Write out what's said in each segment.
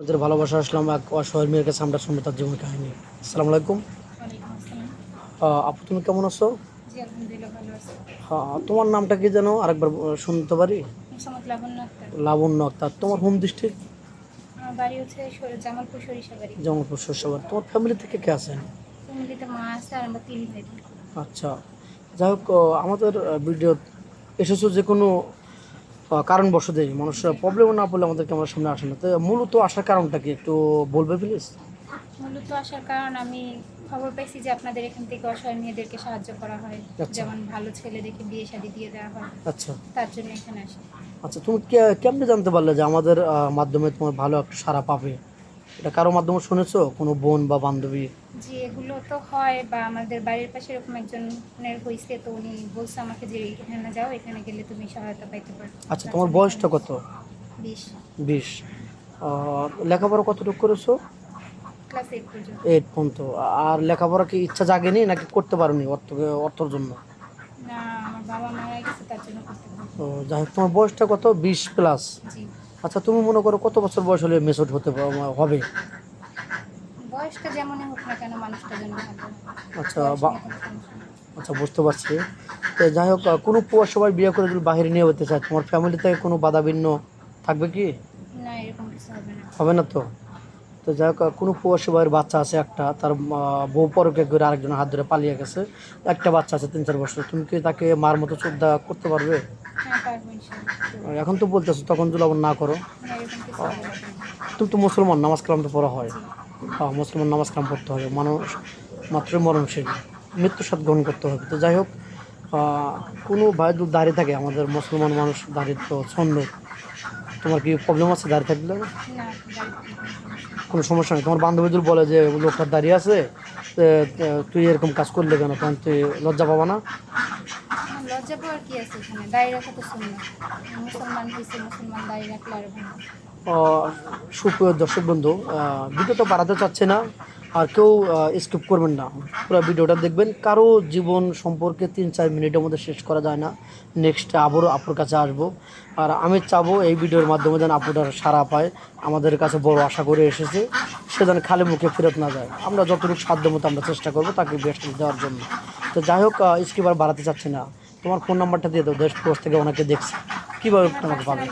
ওদের ভালোবাসা আসলাম এক অসহায় মেয়ের কাছে আমরা শুনব তার জীবন কাহিনী। আসসালামু আলাইকুম। আপু তুমি কেমন আছো? হ্যাঁ তোমার নামটা কি যেন আরেকবার শুনতে পারি? লাবণ্য আক্তার। তোমার হোম ডিস্ট্রিক্ট জামালপুর সরিষা বাড়ি। জামালপুর শস্যবার তোমার ফ্যামিলি থেকে কে আছেন। আচ্ছা। যাই হোক আমাদের ভিডিও এসেছ যে কোনো কারণবশতই মানুষ প্রবলেম না পড়লে আমাদের ক্যামেরার সামনে আসে না। তো মূলত আসার কারণটা কি একটু বলবে প্লিজ মূলত আসার কারণ আমি খবর পাইছি যে আপনাদের এখান থেকে অসহায় মেয়েদেরকে সাহায্য করা হয়। আচ্ছা। যেমন ভালো ছেলে দেখে বিয়ে শাদি দিয়ে দেওয়া হয়। আচ্ছা। তার জন্য এখানে আসি। আচ্ছা তুমি কে- কেমনে জানতে পারলে যে আমাদের মাধ্যমে তোমার ভালো একটা সারা পাবে? এটা কারও মাধ্যমে শুনেছো? কোনো বোন বা বান্ধবী? যে এগুলো তো হয় বা আমাদের বাড়ির পাশে এরকম একজনের হয়েছে তো উনি বলছে আমাকে যে এখানে যাও এখানে গেলে তুমি সহায়তা পাইতে পারো। আচ্ছা তোমার বয়সটা কত? বিশ। বিশ। লেখাপড়া কতটুকু করেছ? ক্লাস এইট পর্যন্ত। আর লেখাপড়া কি ইচ্ছা জাগেনি নাকি করতে পারোনি অর্থ অর্থর জন্য? না আমার বাবা মারা গেছে তার জন্য করতে যাই হোক তোমার বয়সটা কত? বিশ প্লাস জি। আচ্ছা তুমি মনে করো কত বছর বয়স হলে মেসড হতে হবে? বয়সটা যেমনই হোক না কেন মানুষটা যেন আচ্ছা। আচ্ছা বুঝতে পারছি। তো যাই হোক কোনো পুয়া সবাই বিয়ে করে যদি বাইরে নিয়ে হতে চায় তোমার ফ্যামিলি থেকে কোনো বাধা ভিন্ন থাকবে কি? না এরকম কিছু হবে না। হবে না তো? তো যাই হোক কোনো পুয়ার সবাইয়ের বাচ্চা আছে একটা তার বউ পরকে করে আরেকজন হাত ধরে পালিয়ে গেছে। একটা বাচ্চা আছে তিন চার বছর তুমি কি তাকে মার মতো শ্রদ্ধা করতে পারবে? হ্যাঁ এখন তো বলতেছো তখন যদি আবার না করো। তুমি তো মুসলমান নামাজ কালাম তো পড়া হয়। হ্যাঁ মুসলমান নামাজ কালাম পড়তে হবে। মানুষ মাত্র মরণশীল। মৃত্যু সাথ গ্রহণ করতে হবে। তো যাই হোক কোনো ভাই দাঁড়িয়ে থাকে আমাদের মুসলমান মানুষ দাঁড়িয়ে তো ছন্দ। তোমার কি প্রবলেম আছে দাঁড়িয়ে থাকলে কোনো সমস্যা নেই। তোমার বান্ধবী বান্ধবীদের বলে যে লোকটা দাঁড়িয়ে আছে তুই এরকম কাজ করলে কেন? তখন তুই লজ্জা পাবা না? আমার লজ্জা পাওয়ার কি আছে এখানে? দাঁড়িয়ে রাখা তো শুনলাম মুসলমান হয়েছে মুসলমান দাঁড়িয়ে রাখলে আরও সুপ্রিয় দর্শক বন্ধু ভিডিও তো বাড়াতে চাচ্ছে না। আর কেউ স্কিপ করবেন না। পুরো ভিডিওটা দেখবেন। কারও জীবন সম্পর্কে তিন চার মিনিটের মধ্যে শেষ করা যায় না। নেক্সট আবারও আপুর কাছে আসব। আর আমি চাবো এই ভিডিওর মাধ্যমে যেন আপুটার সারা পায়। আমাদের কাছে বড় আশা করে এসেছে। সে যেন খালি মুখে ফেরত না যায়। আমরা যতটুকু সাধ্য মতো আমরা চেষ্টা করব তাকে বেস্ট দেওয়ার জন্য। তো যাই হোক স্কিপ আর বাড়াতে চাচ্ছি না। তোমার ফোন নাম্বারটা দিয়ে দাও। দেশ পোস্ট থেকে ওনাকে দেখছি। কীভাবে তোমাকে পাবে?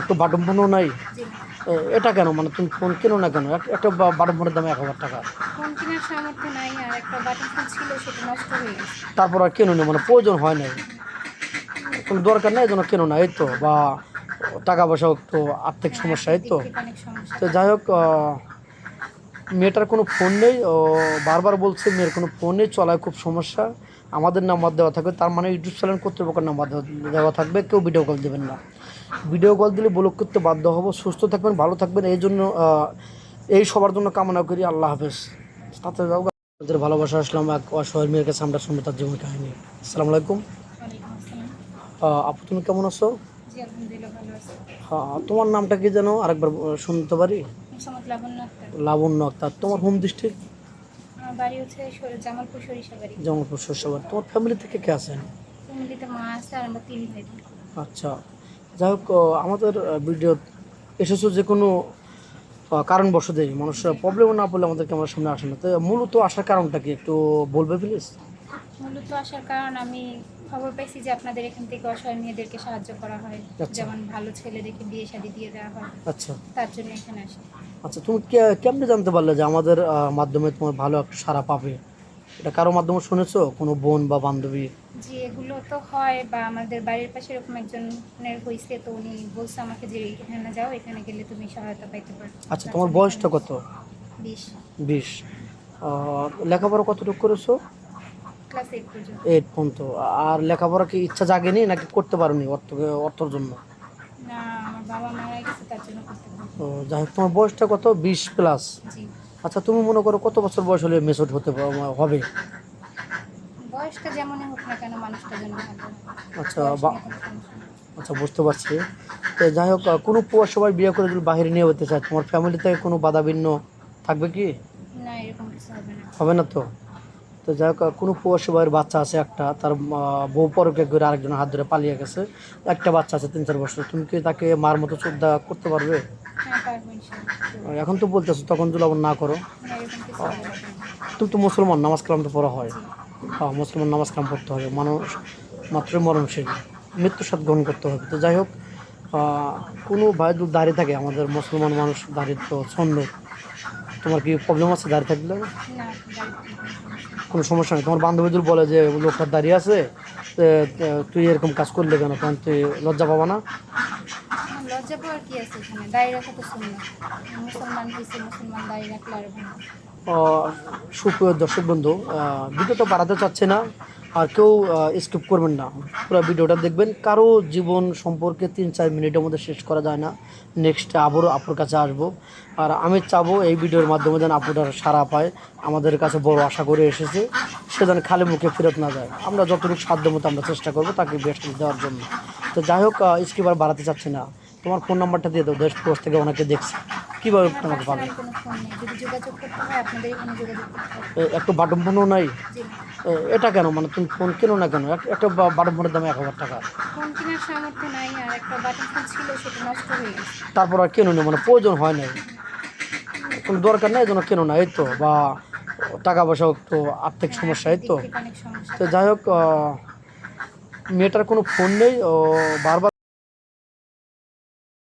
একটু বাটন ফোনও নাই? এটা কেন? মানে তুমি ফোন কেনো না কেন? এক- একটা বাটন ফোনের দাম এক হাজার টাকা। ফোন কেনার সামর্থ্য নাই আর একটা বাটন ফোন ছিল সেটা নষ্ট হয়ে গেছে। তারপর আর কেন না? মানে প্রয়োজন হয় নাই। কোনো দরকার নেই জন্য কেন না এই তো। বা টাকা পয়সা একটু আর্থিক সমস্যা এই তো। তো যাই হোক মেয়েটার কোনো ফোন নেই ও বারবার বলছে মেয়ের কোনো ফোন নেই চলায় খুব সমস্যা। আমাদের নাম্বার দেওয়া থাকবে। তার মানে ইউটিউব চ্যানেল কর্তৃপক্ষের নাম্বার দেওয়া থাকবে কেউ ভিডিও কল দেবেন না। ভিডিও কল দিলে ব্লক করতে বাধ্য হব। সুস্থ থাকবেন ভালো থাকবেন। এই জন্য এই সবার জন্য কামনা করি। আল্লাহ হাফেজ। তাতে যাও ওদের ভালোবাসা আসলাম এক অসহায় মেয়ের কাছে আমরা শুনব তার জীবন কাহিনী। আসসালামু আলাইকুম। আপু তুমি কেমন আছো? হ্যাঁ তোমার নামটা কি যেন? আরেকবার শুনতে পারি? লাবণ্য আক্তার। তোমার হোম ডিস্ট্রিক্ট? জামালপুর সরিষা বাড়ি। জামালপুর শস্যবার তোমার ফ্যামিলি থেকে কে আছেন। আচ্ছা। যাই হোক আমাদের ভিডিও এসেছ যে কোনো আহ, কারণবশতই মানুষের প্রবলেম না পড়লে আমাদের ক্যামেরার সামনে আসে না। তো মূলত আসার কারণটা কি একটু বলবে প্লিজ মূলত আসার কারণ আমি খবর পাইছি যে আপনাদের এখান থেকে অসহায় মেয়েদেরকে সাহায্য করা হয়। আচ্ছা। যেমন ভালো ছেলে দেখে বিয়ে শাদি দিয়ে দেওয়া হয়। আচ্ছা। তার জন্য এখানে আসি। আচ্ছা তুমি কেমনে জানতে পারলে যে আমাদের মাধ্যমে তোমার ভালো একটা সারা পাবে? এটা কারও মাধ্যমে শুনেছো? কোনো বোন বা বান্ধবী? যে এগুলো তো হয় বা আমাদের বাড়ির পাশে এরকম একজনের হয়েছে তো উনি বলছে আমাকে যে এখানে যাও এখানে গেলে তুমি সহায়তা পাইতে পারো। আচ্ছা তোমার বয়সটা কত? বিশ। বিশ। লেখাপড়া কতটুকু করেছ? ক্লাস এইট পর্যন্ত। এইট পর্যন্ত। আর লেখাপড়া কি ইচ্ছা জাগেনি নাকি করতে পারোনি অর্থ অর্থর জন্য? না আমার বাবা মারা গেছে তার জন্য করতে যাই হোক তোমার বয়সটা কত? বিশ প্লাস জি। আচ্ছা তুমি মনে করো কত বছর বয়স হলে মেসড হতে হবে? বয়সটা যেমনই হোক না কেন মানুষটা আচ্ছা। আচ্ছা বুঝতে পারছি। তো যাই হোক কোনো পুয়ার সবাই বিয়ে করে যদি বাইরে নিয়ে হতে চায়? তোমার ফ্যামিলি থেকে কোনো বাধা ভিন্ন থাকবে কি? না এরকম কিছু হবে না। হবে না তো? তো যাই হোক কোনো প্রবাসী ভাইয়ের বাচ্চা আছে একটা তার বউ পরকে করে আরেকজন হাত ধরে পালিয়ে গেছে। একটা বাচ্চা আছে তিন চার বছর তুমি কি তাকে মার মতো শ্রদ্ধা করতে পারবে? হ্যাঁ এখন তো বলতেছো, তখন যদি আবার না করো। তুমি তো মুসলমান, নামাজ কালাম তো পড়া হয়। হ্যাঁ মুসলমান নামাজ কালাম পড়তে হবে, মানুষ মাত্র মরণশীল। মৃত্যুর সাথে গ্রহণ করতে হবে। তো যাই হোক কোনো ভাই যদি দাঁড়িয়ে থাকে, আমাদের মুসলমান মানুষ দাঁড়িয়ে তো ছন্দ তোমার কি প্রবলেম আছে দাঁড়িয়ে থাকলে? কোনো সমস্যা নেই। তোমার বান্ধবীদের বলে যে, লোকটা দাঁড়িয়ে আছে তুই এরকম কাজ করলে কেন? তখন তুই লজ্জা পাবা না। লজ্জা পাওয়ার কি আছে এখানে? দাঁড়িয়ে রাখা তো মুসলমান হয়েছে, মুসলমান দাঁড়িয়ে রাখলে আর সুপ্রিয় দর্শক বন্ধু ভিডিওটা বাড়াতে চাচ্ছে না, আর কেউ স্কিপ করবেন না। পুরো ভিডিওটা দেখবেন, কারও জীবন সম্পর্কে তিন চার মিনিটের মধ্যে শেষ করা যায় না। নেক্সট আবারও আপুর কাছে আসব। আর আমি চাবো এই ভিডিওর মাধ্যমে যেন আপুটার সারা পায়, আমাদের কাছে বড় আশা করে এসেছে, সে যেন খালি মুখে ফেরত না যায়। আমরা যতটুকু সাধ্য মতো আমরা চেষ্টা করব তাকে বেস্ট দেওয়ার জন্য। তো যাই হোক স্কিপ আর বাড়াতে চাচ্ছি না। তোমার ফোন নাম্বারটা দিয়ে দাও দেশ প্রবাস থেকে অনেকে দেখছে। কীভাবে তোমাকে পাবে? নেই একটু বাটন ফোনও নাই? এটা কেন? মানে তুমি ফোন কেনো না কেন? এক- একটা বাটন ফোনের দাম এক হাজার টাকা। নাই তারপর আর কেন না মানে প্রয়োজন হয় নাই। কোনো দরকার নেই জন্য কেন না, এই তো, বা টাকা পয়সা একটু আর্থিক সমস্যা, এই তো। তো যাই হোক মেয়েটার কোনো ফোন নেই, ও বারবার